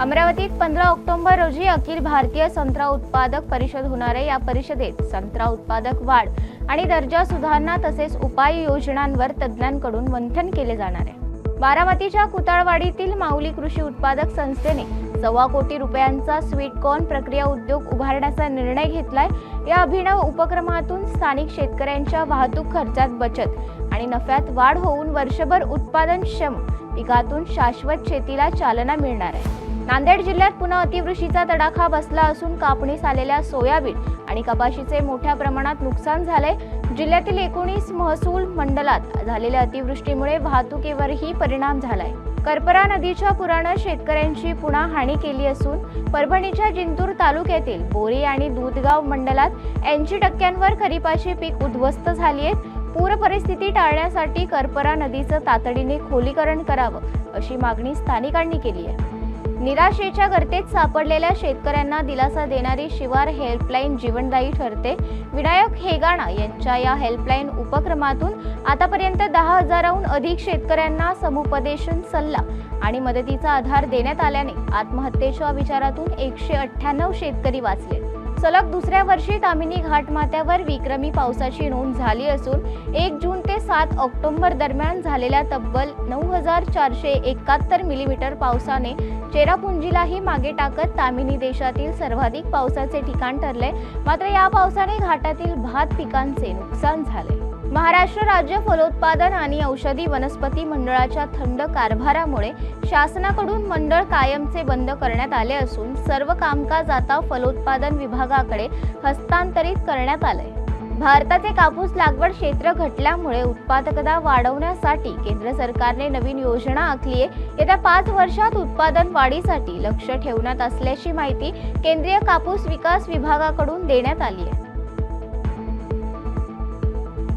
अमरावतीत पंधरा ऑक्टोबर रोजी अखिल भारतीय संत्रा उत्पादक परिषद होणार आहे. या परिषदेत संत्रा उत्पादक वाढ आणि दर्जा सुधारणा तसेच उपाययोजनांवर तज्ज्ञांकडून मंथन केले जाणार आहे. बारामतीच्या कुताळवाडीतील माऊली कृषी उत्पादक संस्थेने सव्वा कोटी रुपयांचा स्वीट कॉर्न प्रक्रिया उद्योग उभारण्याचा निर्णय घेतलाय. या अभिनव उपक्रमातून स्थानिक शेतकऱ्यांच्या वाहतूक खर्चात बचत आणि नफ्यात वाढ होऊन वर्षभर उत्पादनक्षम पिकातून शाश्वत शेतीला चालना मिळणार आहे. नांदेड जिल्ह्यात पुन्हा अतिवृष्टीचा तडाखा बसला असून कापणीस आलेल्या सोयाबीन आणि कपाशीचे मोठ्या प्रमाणात नुकसान झाले. जिल्ह्यातील एकोणीस महसूल मंडलात झालेल्या अतिवृष्टीमुळे वाहतुकीवरही परिणाम झालाय. करपरा नदीच्या पुरानं शेतकऱ्यांची पुन्हा हानी केली असून परभणीच्या जिंतूर तालुक्यातील बोरी आणि दूधगाव मंडलात ऐंशी टक्क्यांवर खरीपाची पीक उद्ध्वस्त झाली आहेत पूर परिस्थिती टाळण्यासाठी करपरा नदीचं तातडीने खोलीकरण करावं अशी मागणी स्थानिकांनी केली आहे निराशेच्या गर्तेत सापडलेल्या शेतकऱ्यांना दिलासा देणारी शिवार हेल्पलाईन जीवनदायी ठरते. विनायक हेगाणा यांच्या या हेल्पलाईन उपक्रमातून आतापर्यंत दहा हजाराहून अधिक शेतकऱ्यांना समुपदेशन सल्ला आणि मदतीचा आधार देण्यात आल्याने आत्महत्येच्या विचारातून एकशे अठ्ठ्याण्णव शेतकरी वाचले. सलग दुसऱ्या वर्षी तामिनी घाटमाथ्यावर विक्रमी पावसाची नोंद झाली असून एक जून ते सात ऑक्टोबर दरम्यान झालेल्या तब्बल नऊ हजार चारशे एकाहत्तर मिलीमीटर पावसाने चेरापुंजीलाही मागे टाकत तामिनी देशातील सर्वाधिक पावसाचे ठिकाण ठरले. मात्र या पावसाने घाटातील भात पिकांचे नुकसान झाले. महाराष्ट्र राज्य फलोत्पादन आणि औषधी वनस्पती मंडळाच्या थंड कारभारामुळे शासनाकडून मंडळ कायमचे बंद करण्यात आले असून सर्व कामकाज आता फलोत्पादन विभागाकडे हस्तांतरित करण्यात आले भारताचे कापूस लागवड क्षेत्र घटल्यामुळे उत्पादकता वाढवण्यासाठी केंद्र सरकारने नवीन योजना आखली आहे. येत्या पाच वर्षात उत्पादन वाढीसाठी लक्ष ठेवण्यात असल्याची माहिती केंद्रीय कापूस विकास विभागाकडून देण्यात आली आहे.